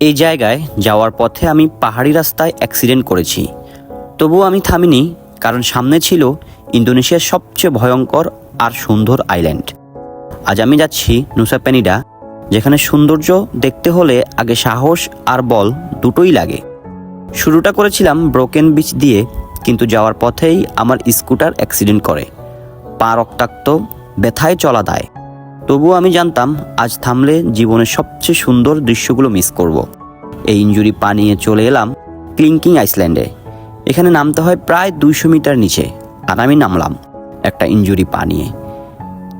এই জায়গায় যাওয়ার পথে আমি পাহাড়ি রাস্তায় অ্যাক্সিডেন্ট করেছি। তবুও আমি থামিনি, কারণ সামনে ছিল ইন্দোনেশিয়ার সবচেয়ে ভয়ঙ্কর আর সুন্দর আইল্যান্ড আজ আমি যাচ্ছি নুসা পেনিডা যেখানে সৌন্দর্য দেখতে হলে আগে সাহস আর বল দুটোই লাগে। শুরুটা করেছিলাম ব্রোকেন বিচ দিয়ে, কিন্তু যাওয়ার পথেই আমার স্কুটার অ্যাক্সিডেন্ট করে। পা রক্তাক্ত, ব্যথায় চলা দায়। তবুও আমি জানতাম, আজ থামলে জীবনের সবচেয়ে সুন্দর দৃশ্যগুলো মিস করব। এই ইঞ্জুরি পা নিয়ে চলে এলাম ক্লিংকিং আইসল্যান্ডে। এখানে নামতে হয় প্রায় দুইশো মিটার নিচে, আর আমি নামলাম একটা ইঞ্জুরি পা নিয়ে।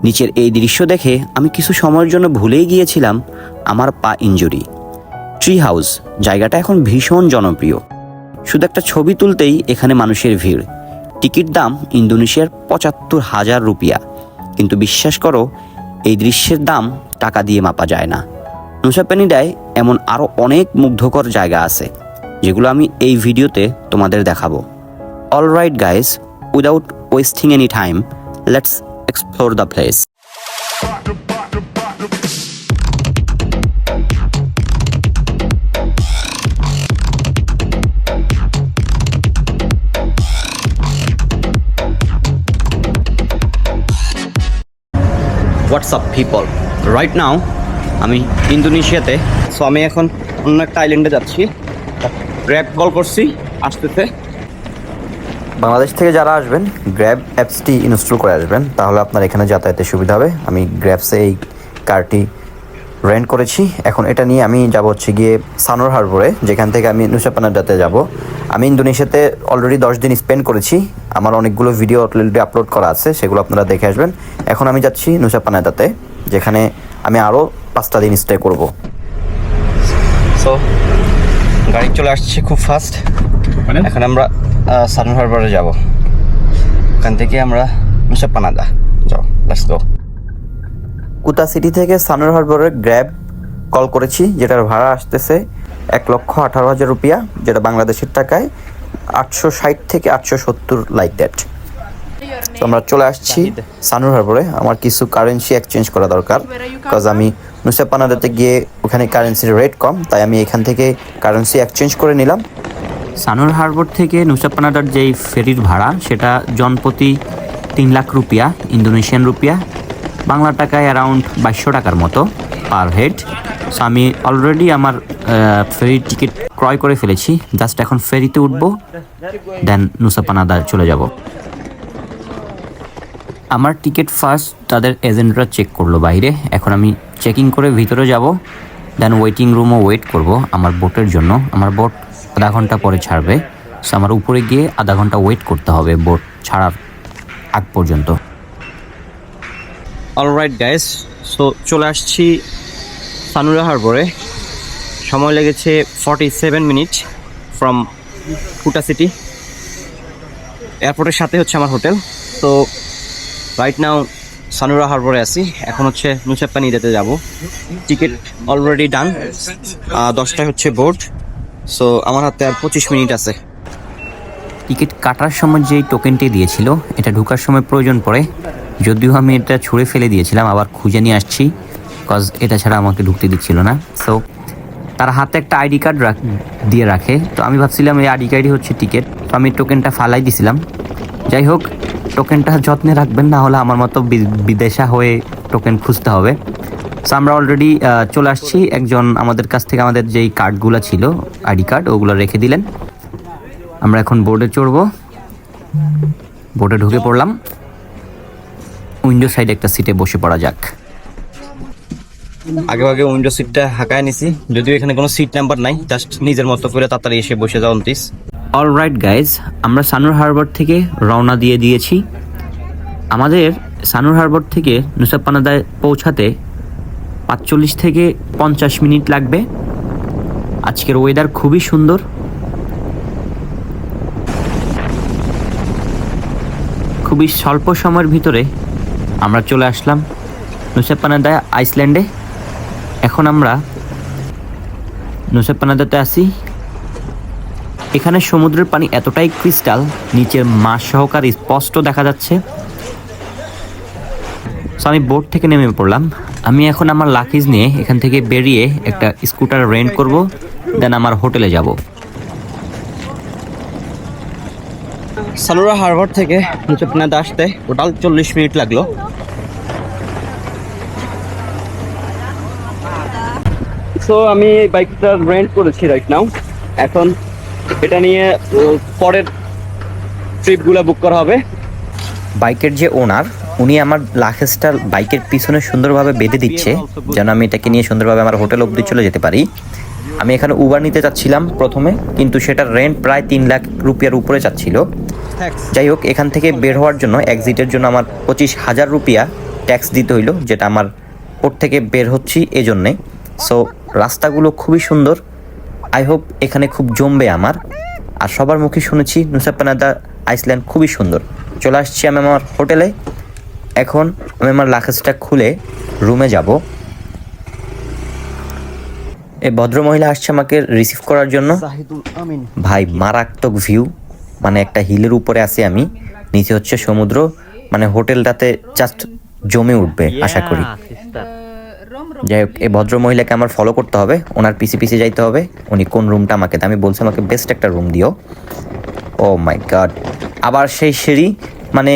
নিচের এই দৃশ্য দেখে আমি কিছু সময়ের জন্য ভুলেই গিয়েছিলাম আমার পা ইঞ্জুরি। ট্রি হাউস জায়গাটা এখন ভীষণ জনপ্রিয়। শুধু একটা ছবি তুলতেই এখানে মানুষের ভিড়। টিকিট দাম ইন্দোনেশিয়ার পঁচাত্তর হাজার রুপিয়া। কিন্তু বিশ্বাস করো এই দৃশ্যের দাম টাকা দিয়ে মাপা যায় না। নুসাপেনিডায় এমন আরও অনেক মুগ্ধকর জায়গা আছে, যেগুলো আমি এই ভিডিওতে তোমাদের দেখাবো। All right guys without wasting any time let's explore the place what's up people right now আমি ইন্দোনেশিয়াতে। সো আমি এখন অন্য একটা আইল্যান্ডে যাচ্ছি। গ্র্যাব কল করছি আসতেতে বাংলাদেশ থেকে যারা আসবেন গ্র্যাব অ্যাপসটি ইনস্টল করে আসবেন, তাহলে আপনার এখানে যাতায়াতের সুবিধা হবে। আমি গ্র্যাবসে এই কারটি রেন্ট করেছি। এখন এটা নিয়ে আমি যাব হচ্ছে গিয়ে সানোর হারবোরে যেখান থেকে আমি নুসাপানাডাতে যাব। আমি ইন্দোনেশিয়াতে অলরেডি দশ দিন স্পেন্ড করেছি। আমার অনেকগুলো ভিডিও অলরেডি আপলোড করা আছে সেগুলো আপনারা দেখে আসবেন। এখন আমি যাচ্ছি নুসাপানাডাতে যেখানে আমি আরও পাঁচটা দিন স্টে করব। সো গাড়ি চলে আসছে খুব ফাস্ট এখন আমরা সানোর হারবারে যাব। ওখান থেকে আমরা মুসাপানাদা যাও লেটস গো কুতা সিটি থেকে সানোর হারবারে গ্র্যাব কল করেছি, যেটার ভাড়া আসতেছে এক লক্ষ আঠারো হাজার রুপিয়া, যেটা বাংলাদেশের টাকায় আটশো ষাট থেকে আটশো সত্তর লাইক দ্যাট তো আমরা চলে আসছি সানুর হারবারে, আমার কিছু কারেন্সি এক্সচেঞ্জ করা দরকার বিকজ আমি নুসাপানাদাতে গিয়ে ওখানে কারেন্সির রেট কম, তাই আমি এখান থেকে কারেন্সি এক্সচেঞ্জ করে নিলাম। সানুর হারবার থেকে নুসাপানাদার যেই ফেরির ভাড়া, সেটা জনপ্রতি তিন lakh rupiah, Indonesian rupiah Bangla টাকায় অ্যারাউন্ড বাইশশো টাকার মতো পার হেড সো আমি অলরেডি আমার ফেরির টিকিট ক্রয় করে ফেলেছি। জাস্ট এখন ফেরিতে উঠবো দেন নুসাপানাদা চলে যাব। আমার টিকিট ফার্স্ট তাদের এজেন্টরা চেক করল বাইরে। এখন আমি চেকিং করে ভিতরে যাব দেন ওয়েটিং রুমও ওয়েট করব আমার বোটের জন্য। আমার বোট আধা ঘণ্টা পরে ছাড়বে। সো আমার উপরে গিয়ে আধা ঘণ্টা ওয়েট করতে হবে বোট ছাড়ার আগ পর্যন্ত। অলরাইট গাইস সো চলে আসছি সানুরা হারবরে। সময় লেগেছে ফর্টি সেভেন মিনিট ফ্রম ফুটা সিটি এয়ারপোর্টের সাথে হচ্ছে আমার হোটেল। তো রাইট নাও সানুরা হারবরে আছি। এখন হচ্ছে নুসাপ্পানিদাতে যাব। টিকিট অলরেডি ডান দশটায় হচ্ছে বোর্ড সো আমার হাতে আর পঁচিশ মিনিট আছে। টিকিট কাটার সময় যেই টোকেনটি দিয়েছিল, এটা ঢোকার সময় প্রয়োজন পড়ে। যদিও আমি এটা ছুঁড়ে ফেলে দিয়েছিলাম, আবার খুঁজে নিয়ে আসছি কজ এটা ছাড়া আমাকে ঢুকতে দিচ্ছিল না। সো তার হাতে একটা আইডি কার্ড দিয়ে রাখে। তো আমি ভাবছিলাম এই আইডি কার্ডই হচ্ছে টিকিট। তো আমি টোকেনটা ফালাই দিছিলাম। যাই হোক, টোকেনটা যত্নে রাখবেন, না হলে আমার মতো বিদেশা হয়ে টোকেন খুঁজতে হবে। সো আমরা অলরেডি চলে আসছি। একজন আমাদের কাছ থেকে আমাদের যেই কার্ডগুলো ছিল, আইডি কার্ড, ওগুলো রেখে দিলেন। আমরা এখন বোর্ডে চড়বো। বোর্ডে ঢুকে পড়লাম। উইন্ডো সাইডে একটা সিটে বসে পড়া যাক। আগে আগে উইন্ডো সিটটা হাঁকায় নিছি। যদিও এখানে কোনো সিট নাম্বার নাই জাস্ট নিজের মতো করে তাড়াতাড়ি এসে বসে যাও প্লিজ অল রাইট গাইজ আমরা সানুর হারবার থেকে রওনা দিয়ে দিয়েছি। আমাদের সানুর হারবার থেকে নুসাপানাদায় পৌঁছাতে পাঁচচল্লিশ থেকে পঞ্চাশ মিনিট লাগবে। আজকের ওয়েদার খুবই সুন্দর। খুবই স্বল্প সময়ের ভিতরে আমরা চলে আসলাম নুসাপানাদা আইসল্যান্ডে। এখন আমরা নুসাপানাদাতে আসি এখানে সমুদ্রের পানি এতটাই ক্রিস্টাল, নিচের মাছ সহকার স্পষ্ট দেখা যাচ্ছে। আমি বোট থেকে নেমে পড়লাম। আমি এখন আমার লাকিজ নিয়ে এখান থেকে বেরিয়ে একটা স্কুটার রেন্ট করব দেন আমার হোটেলে যাব। সালুরা হারবার থেকে নুচেপনাতে আসতে টোটাল চল্লিশ মিনিট লাগল। সো আমি এই বাইকটা রেন্ট করেছি রাইট নাও এখন এটা নিয়ে পরের ট্রিপগুলো বুক করা হবে। বাইকের যে ওনার উনি আমার লাখেজটা বাইকের পিছনে সুন্দরভাবে বেঁধে দিচ্ছে। যেন আমি এটাকে নিয়ে সুন্দরভাবে আমার হোটেল অবধি চলে যেতে পারি। আমি এখানে উবার নিতে চাচ্ছিলাম প্রথমে কিন্তু সেটার রেন্ট প্রায় তিন লাখ রুপিয়ার উপরে চাচ্ছিল যাই হোক এখান থেকে বের হওয়ার জন্য এক্সিটের জন্য আমার পঁচিশ হাজার রুপিয়া ট্যাক্স দিতে হইল যেটা আমার ওর থেকে বের হচ্ছি এজন্যে। সো রাস্তাগুলো খুবই সুন্দর। আই হোপ এখানে খুব জমবে আমার। আর সবার মুখে শুনেছি নুসাপানাদা আইসল্যান্ড খুবই সুন্দর। চলে আসছি আমি আমার হোটেলে এখন আমি আমার লাকেজটা খুলে রুমে যাব। এই ভদ্রমহিলা আসছে আমাকে রিসিভ করার জন্য। ভাই মারাত্মক ভিউ মানে একটা হিলের উপরে আছি আমি। নিচে হচ্ছে সমুদ্র। মানে হোটেলটাতে জাস্ট জমে উঠবে আশা করি। যাই হোক এই ভদ্র মহিলাকে আমার ফলো করতে হবে। ওনার পিছে পিছে যাইতে হবে। উনি কোন রুমটা আমাকে আমি বলছি আমাকে বেস্ট একটা রুম দিও। ও মাই গড আবার সেই সিঁড়ি মানে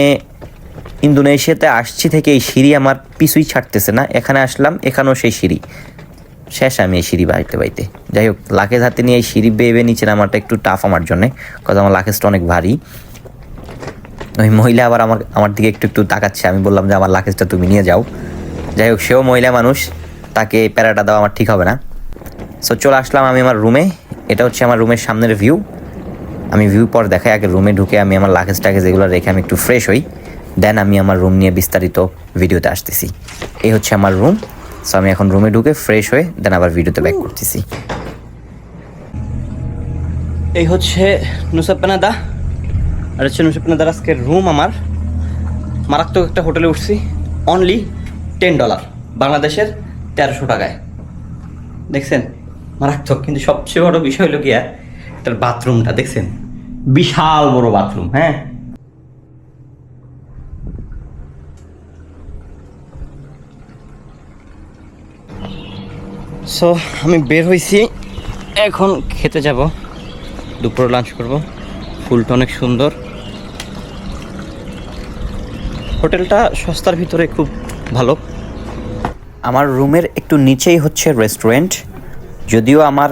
ইন্দোনেশিয়াতে আসছি থেকে এই সিঁড়ি আমার পিছুই ছাড়তেছে না। এখানে আসলাম এখানেও সেই সিঁড়ি। শেষ আমি এই সিঁড়ি বাইতে বাইতে যাই হোক, লাকেজ হাতে নিয়ে এই সিঁড়ি বেয়ে বেয়ে নিচে নামাটা একটু টাফ আমার জন্যে কারণ আমার লাকেজটা অনেক ভারী। ওই মহিলা আবার আমার আমার দিকে একটু একটু তাকাচ্ছে। আমি বললাম যে, আমার লাকেজটা তুমি নিয়ে যাও। যাই হোক, সেও মহিলা মানুষ, তাকে প্যারাটা দেওয়া আমার ঠিক হবে না। সো চলে আসলাম আমি আমার রুমে এটা হচ্ছে আমার রুমের সামনের ভিউ আমি ভিউ পর দেখাই, আগে রুমে ঢুকে আমি আমার লাকেজ টাকেজ এগুলো রেখে আমি একটু ফ্রেশ হই। দেন আমি আমার রুম নিয়ে বিস্তারিত ভিডিওতে আসতেছি। এই হচ্ছে আমার রুম সো আমি এখন রুমে ঢুকে ফ্রেশ হয়ে দেন আবার ভিডিওতে ব্যাক করতেছি। এই হচ্ছে নুসাপ্পানাদা আর হচ্ছে নুসাপ্পানাদার আজকের রুম আমার। মারাত্মক একটা হোটেলে উঠছি। অনলি টেন ডলার বাংলাদেশের তেরোশো টাকায়। দেখছেন? মারাত্মক। কিন্তু সবচেয়ে বড় বিষয় হলো গিয়া এটার বাথরুমটা দেখছেন? বিশাল বড় বাথরুম হ্যাঁ? সো আমি বের হয়েছি এখন খেতে যাব। দুপুরে লাঞ্চ করব। ফুলটা অনেক সুন্দর। হোটেলটা সস্তার ভিতরে খুব ভালো। আমার রুমের একটু নিচেই হচ্ছে রেস্টুরেন্ট যদিও আমার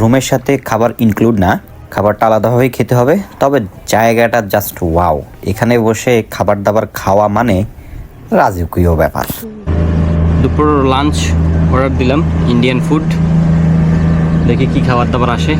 রুমের সাথে খাবার ইনক্লুড না। খাবারটা আলাদাভাবেই খেতে হবে। তবে জায়গাটা জাস্ট ওয়াও এখানে বসে খাবার দাবার খাওয়া মানে রাজকীয় ব্যাপার। দুপুর লাঞ্চ অর্ডার দিলাম ইন্ডিয়ান ফুড দেখি কি খাবার দাবার আসে।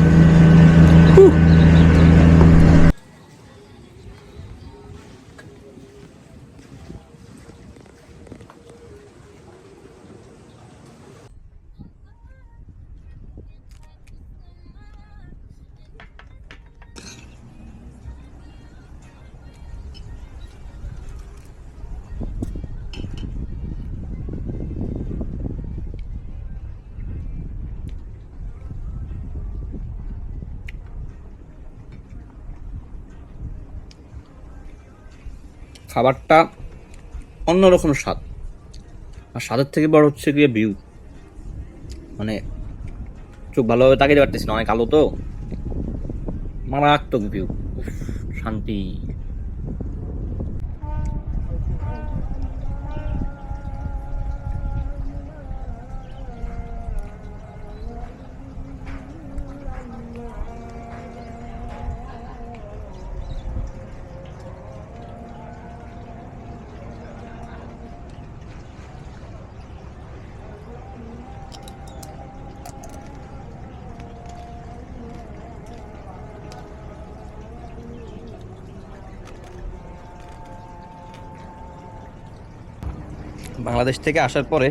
খাবারটা অন্যরকম স্বাদ। আর স্বাদের থেকে বড় হচ্ছে গিয়ে ভিউ মানে চোখ ভালোভাবে তাকিয়ে পারতেছি না, অনেক আলো তো। মারাত্মক ভিউ শান্তি। বাংলাদেশ থেকে আসার পরে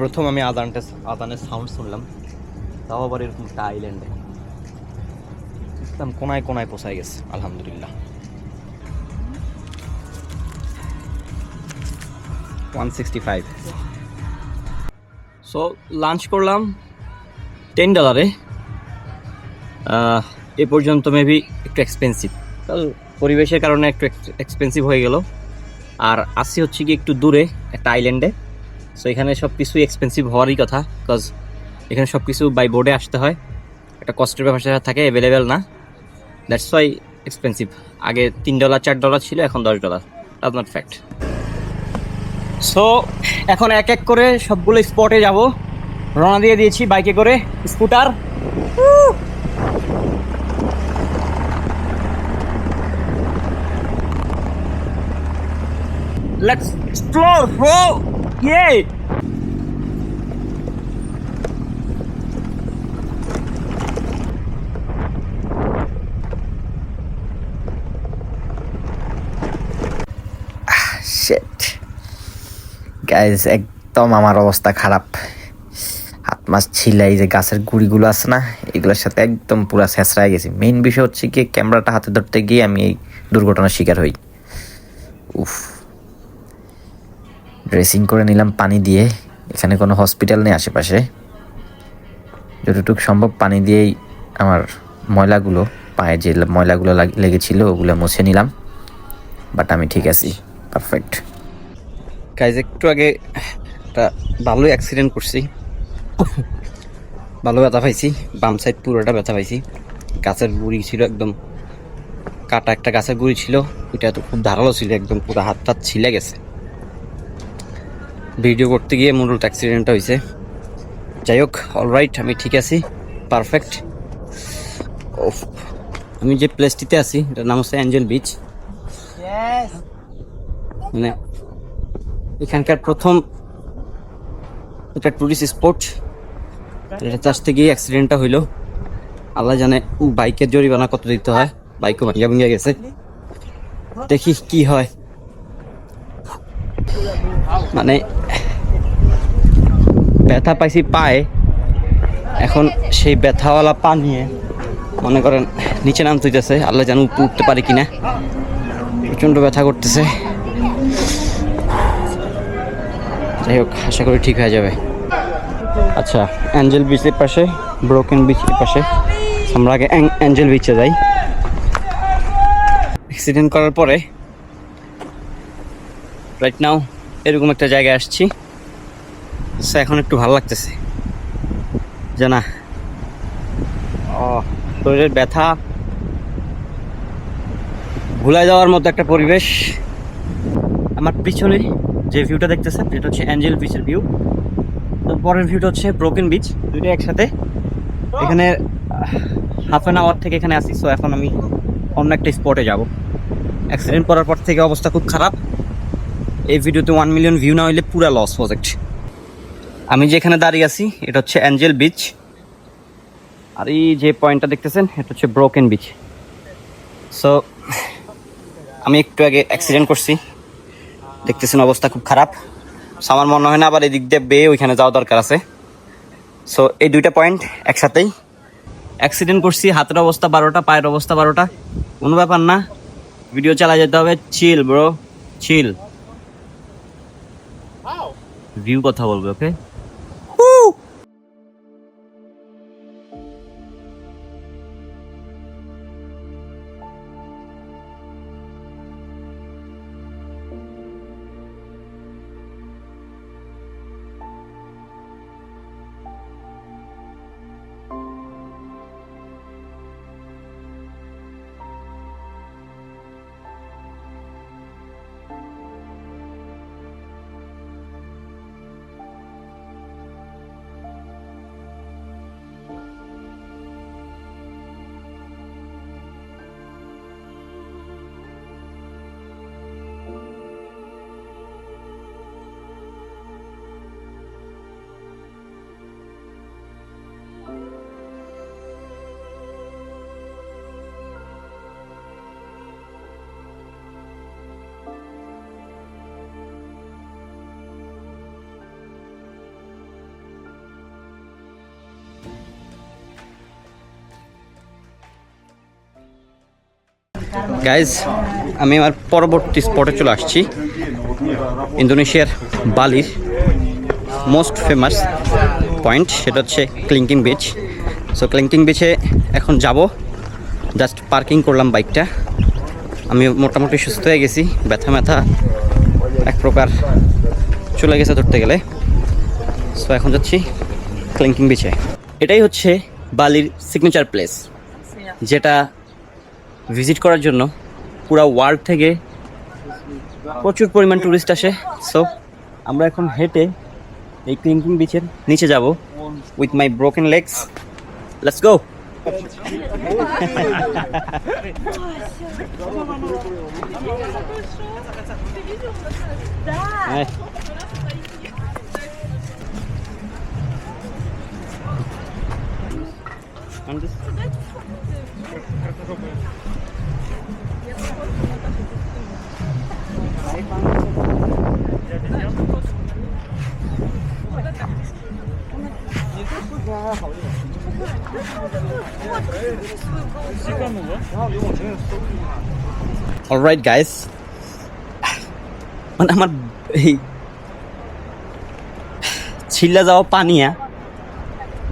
প্রথম আমি আদানটা আদানের সাউন্ড শুনলাম। তাও আবার এরকম একটা আইল্যান্ডে ইসলাম কোনায় কোনায় পোষায় গেছে, আলহামদুলিল্লাহ। One sixty five so lunch করলাম টেন ডলারে এ। পর্যন্ত মেবি একটু এক্সপেন্সিভ পরিবেশের কারণে একটু এক্সপেন্সিভ হয়ে গেল। আর আসি হচ্ছে কি একটু দূরে, একটা আইল্যান্ডে সো এখানে সব কিছুই এক্সপেন্সিভ হওয়ারই কথা বিকজ এখানে সব কিছু বাই বোর্ডে আসতে হয়। একটা কস্টের ব্যাপার থাকে অ্যাভেলেবেল না। দ্যাটস ওয়াই এক্সপেন্সিভ আগে তিন ডলার চার ডলার ছিল, এখন দশ dollar that not fact so এখন এক এক করে সবগুলো স্পটে যাব। রওনা দিয়ে দিয়েছি বাইকে করে। Scooter Let's explore, bro! Yay! শেট গাইজ একদম আমার অবস্থা খারাপ। হাত মাস ছিলাই যে গাছের গুড়িগুলো আছে না এগুলোর সাথে একদম পুরো শেষরায় গেছি। মেইন বিষয় হচ্ছে কি ক্যামেরাটা হাতে ধরতে গিয়ে আমি এই দুর্ঘটনার শিকার হই। উফ। ড্রেসিং করে নিলাম, পানি দিয়ে। এখানে কোনো হসপিটাল নেই আশেপাশে। যতটুকু সম্ভব পানি দিয়েই আমার ময়লাগুলো, পায়ে যে ময়লাগুলো লাগ- লেগেছিল, ওগুলো মুছে নিলাম। বাট আমি ঠিক আছি। পারফেক্ট গাইজ একটু আগে একটা ভালোই অ্যাক্সিডেন্ট করছি। ভালো ব্যথা পাইছি। বাম সাইড পুরোটা ব্যথা পাইছি। গাছের গুড়ি ছিল একদম, কাটা একটা গাছের গুড়ি ছিল। ওইটা তো খুব ধারালো ছিল, একদম পুরো হাত টাত ছিলে গেছে। ভিডিও করতে গিয়ে মূলত অ্যাক্সিডেন্টটা হয়েছে যাই হোক অলরাইট আমি ঠিক আছি পারফেক্ট আমি যে প্লেসটিতে আছি এটার নাম হচ্ছে অ্যাঞ্জেল বিচ মানে এখানকার প্রথম এটা টুরিস্ট স্পট এটা আসতে গিয়ে অ্যাক্সিডেন্টটা হইল। আল্লাহ জানে বাইকের জরিমানা কত দিতে হয়। বাইকও ভাঙিয়া ভেঙে গেছে। দেখি কি হয়। মানে ব্যথা পাইছি পায়ে। এখন সেই ব্যথাওয়ালা পা নিয়ে মনে করেন নিচে নাম হইতেছে, আল্লাহ জানে উঠতে পারি কিনা। প্রচণ্ড ব্যথা করতেছে। যাই হোক, আশা করি ঠিক হয়ে যাবে। আচ্ছা অ্যাঞ্জেল বিচের পাশে ব্রোকেন বিচের পাশে। আমরা আগে অ্যাং- অ্যাঞ্জেল বিচে যাই। অ্যাক্সিডেন্ট করার পরে রাইট নাও এরকম একটা জায়গায় আসছি। So, এখন একটু ভালো লাগতেছে। যে না ও শরীরের ব্যথা। ভুলে যাওয়ার মতো একটা পরিবেশ। আমার পিছনে যে ভিউটা দেখতেছেন এটা হচ্ছে অ্যাঞ্জেল বিচের ভিউ পরের ভিউটা হচ্ছে ব্রোকেন বিচ দুইটা একসাথে। এখানে হাফ অ্যান আওয়ার থেকে এখানে আসি সো এখন আমি অন্য একটা স্পটে যাব। অ্যাক্সিডেন্ট করার পর থেকে অবস্থা খুব খারাপ। এই ভিডিওতে ওয়ান মিলিয়ন ভিউ না হইলে পুরা লস প্রজেক্ট আমি যেখানে দাঁড়িয়ে আছি, এটা হচ্ছে অ্যাঞ্জেল বিচ আর এই যে পয়েন্টটা দেখতেছেন, এটা হচ্ছে ব্রোকেন বিচ সো আমি একটু আগে অ্যাক্সিডেন্ট করছি। দেখতেছেন অবস্থা খুব খারাপ। আমার মনে হয় না আবার এদিক দিয়ে বেয়ে ওইখানে যাওয়া দরকার আছে। সো এই দুইটা পয়েন্ট একসাথেই। অ্যাক্সিডেন্ট করছি, হাতের অবস্থা বারোটা, পায়ের অবস্থা বারোটা। কোনো ব্যাপার না। ভিডিও চালা যেতে হবে। চিল ব্রো চিল ভিউ কথা বলবে ওকে গাইজ আমি আমার পরবর্তী স্পটে চলে আসছি। ইন্দোনেশিয়ার বালির মোস্ট ফেমাস পয়েন্ট সেটা হচ্ছে ক্লিঙ্কিং বিচ সো ক্লিঙ্কিং বিচে এখন যাব। জাস্ট পার্কিং করলাম বাইকটা আমি মোটামুটি সুস্থ হয়ে গেছি। ব্যথা ম্যাথা এক প্রকার চলে গেছে ধরতে গেলে। সো এখন যাচ্ছি ক্লিঙ্কিং বিচে এটাই হচ্ছে বালির সিগনেচার প্লেস যেটা ভিজিট করার জন্য পুরা ওয়ার্ল্ড থেকে প্রচুর পরিমাণ টুরিস্ট আসে। সো আমরা এখন হেঁটে এই ক্লিঙ্কিং বিচের নিচে যাব with my broken legs let's go alright guys মানে আমার এই ছিল্লা যাওয়া পানিয়া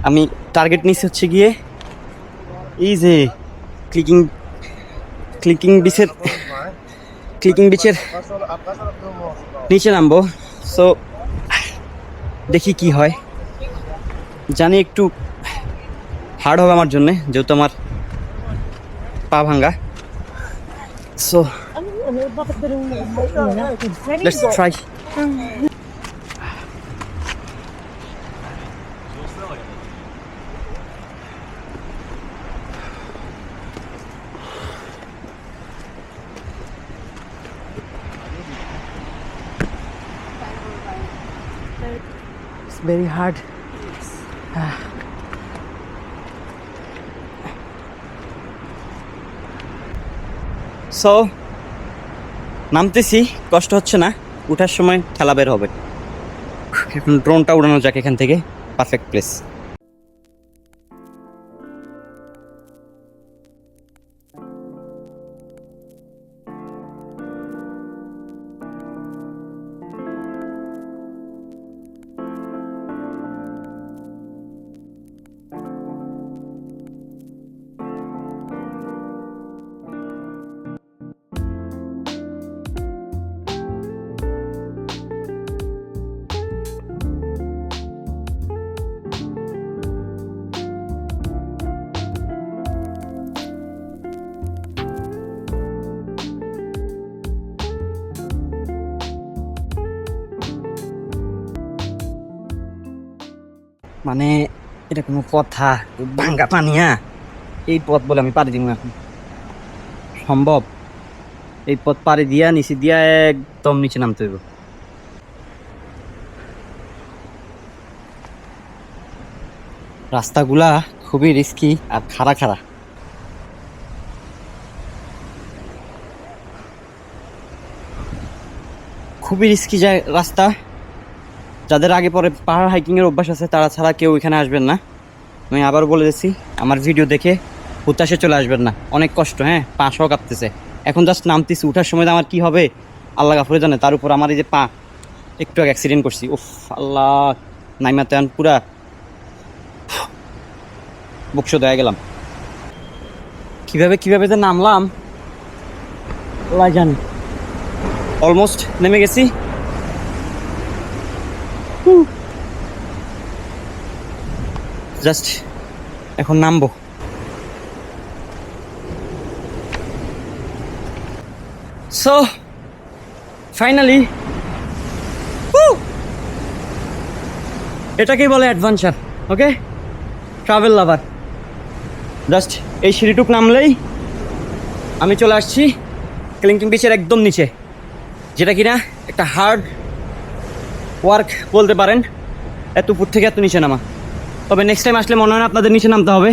আমি টার্গেট নিচ্ছি হচ্ছে গিয়ে যে ক্লিকিং ক্লিকিং বিচের ক্লিকিং বিচের নিচে নামবো। সো দেখি কি হয়। জানি একটু হার্ড হবে আমার জন্যে যেহেতু আমার পা ভাঙ্গা। So let's try hard. So নামতেছি, কষ্ট হচ্ছে না, উঠার সময় ঠেলা বের হবে ড্রোনটা উড়ানো যাক এখান থেকে পারফেক্ট প্লেস মানে এটা কোনো কথা ভাঙ্গা পানিয়া এই পথ বলে আমি পাড়ি দিব এখন। সম্ভব? এই পথ পাড়ি দিয়া, নিচে দিয়া একদম নিচে নামতে হইব। রাস্তাগুলা খুবই রিস্কি আর খাড়া খাড়া। খুবই রিস্কি যায় রাস্তা। যাদের আগে পরে পাহাড় হাইকিংয়ের অভ্যাস আছে, তারা ছাড়া কেউ এখানে আসবেন না। আমি আবার বলে দিচ্ছি, আমার ভিডিও দেখে হুতাশে চলে আসবেন না। অনেক কষ্ট হ্যাঁ? পা সহ কাঁপতেছে। এখন জাস্ট নামতেছি, উঠার সময় আমার কি হবে? আল্লাহ গাফরে জানে, তার উপর আমার এই যে পা, একটু আগে অ্যাক্সিডেন্ট করছি। উফ, আল্লাহ নাইমাতে আন পুরা বকশো দেয়া গেলাম। কীভাবে কীভাবে যে নামলাম, আল্লাহ অলমোস্ট নেমে গেছি। জাস্ট এখন নামবো। সো ফাইনালি এটাকেই বলে adventure okay travel lover just এই সিঁড়িটুক নামলেই আমি চলে আসছি ক্লিংকিং বিচের একদম নিচে। যেটা কিনা একটা হার্ড ওয়ার্ক বলতে পারেন, এত উপর থেকে এত নিচে নামা। তবে নেক্সট টাইম আসলে মনে হয় না আপনাদের নিচে নামতে হবে।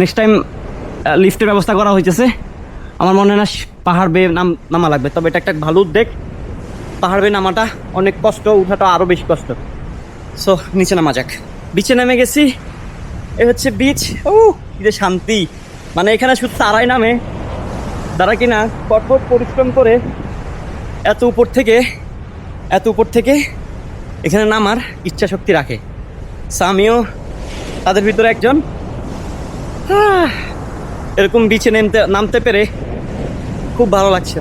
নেক্সট টাইম লিফটের ব্যবস্থা করা হয়েছে আমার মনে হয় না পাহাড় বেয়ে নাম, নামা লাগবে। তবে এটা একটা ভালো উদ্যোগ। পাহাড় বেয়ে নামাটা অনেক কষ্ট, উঠাটা আরও বেশি কষ্ট। সো নিচে নামা যাক। বিচে নেমে গেছি। এ হচ্ছে বিচ ও যে শান্তি। মানে এখানে শুধু তারাই নামে। তারা কিনা কঠোর পরিশ্রম করে এত উপর থেকে, এত উপর থেকে এখানে নামার ইচ্ছা শক্তি রাখে। সামিও তাদের ভিতরে একজন। এরকম বিচে নেমতে, নামতে পেরে খুব ভালো লাগছে।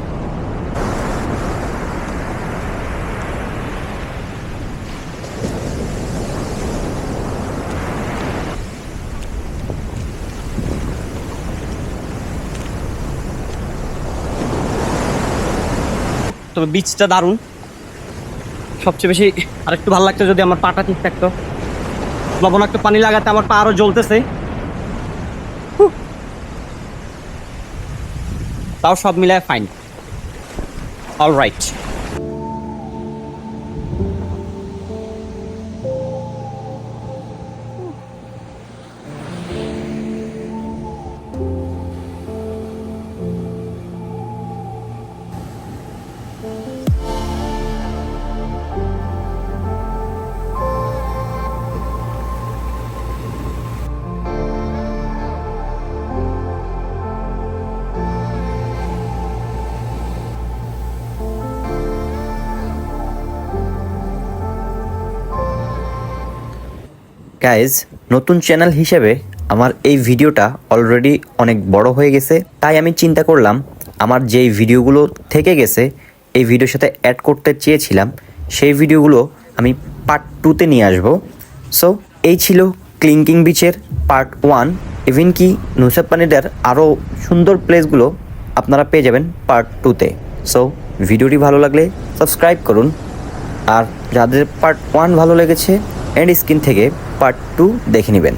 তবে বিচটা দারুণ। সবচেয়ে বেশি আর একটু ভালো লাগতো যদি আমার পাটা ঠিক থাকতো। লবণাক্ত পানি লাগাতে আমার পা আরও জ্বলতেছে। তাও সব মিলায় ফাইন অল রাইট গাইজ নতুন চ্যানেল হিসেবে আমার এই ভিডিওটা অলরেডি অনেক বড় হয়ে গেছে। তাই আমি চিন্তা করলাম, আমার যেই ভিডিওগুলো থেকে গেছে, এই ভিডিওর সাথে অ্যাড করতে চেয়েছিলাম, সেই ভিডিওগুলো আমি পার্ট টুতে নিয়ে আসব। সো এই ছিল ক্লিঙ্কিং বিচের পার্ট ওয়ান ইভেন কি নুসাদ পানিটার আরও সুন্দর প্লেসগুলো আপনারা পেয়ে যাবেন পার্ট টুতে সো ভিডিওটি ভালো লাগলে সাবস্ক্রাইব করুন। আর যাদের পার্ট ওয়ান ভালো লেগেছে এন্ড স্ক্রিন থেকে পার্ট টু দেখে নেবেন।